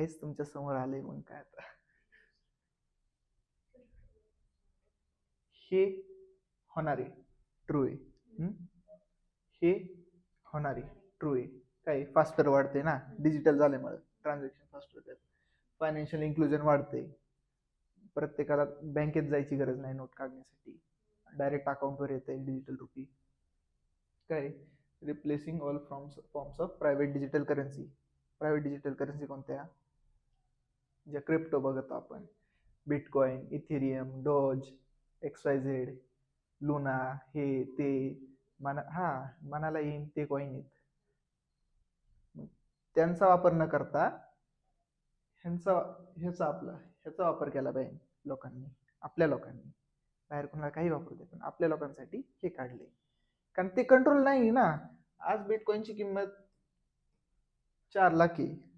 आहेच तुमच्यासमोर आलंय मग काय आता? हे होणारे ट्रू आहे. हे होणारे ट्रू आहे. काय फास्टर वाढते ना? डिजिटल झाल्यामुळे. ट्रान्झॅक्शन फास्ट होतात. फायनान्शियल इन्क्लुजन वाढते प्रत्येकाला बँकेत जायची गरज नाही नोट काढण्यासाठी. डायरेक्ट अकाउंटवर येते डिजिटल रुपी काय? Replacing all forms forms of private digital currency private digital currency कोणत्या? ज्या क्रिप्टो बघतो आपण. Bitcoin ethereum doge X Y Z luna हे ते मना हां मनाला येईन ते कॉईन आहेत. त्यांचा वापर न करता ह्यांचा ह्याचा आपला ह्याचा वापर केला पाहिजे लोकांनी आपल्या लोकांनी. बाहेर कोणाला काही वापरू दे पण आपल्या लोकांसाठी हे काढले. कारण ते कंट्रोल नाही ना. आज बिटकॉईनची किंमत चार लाख आहे.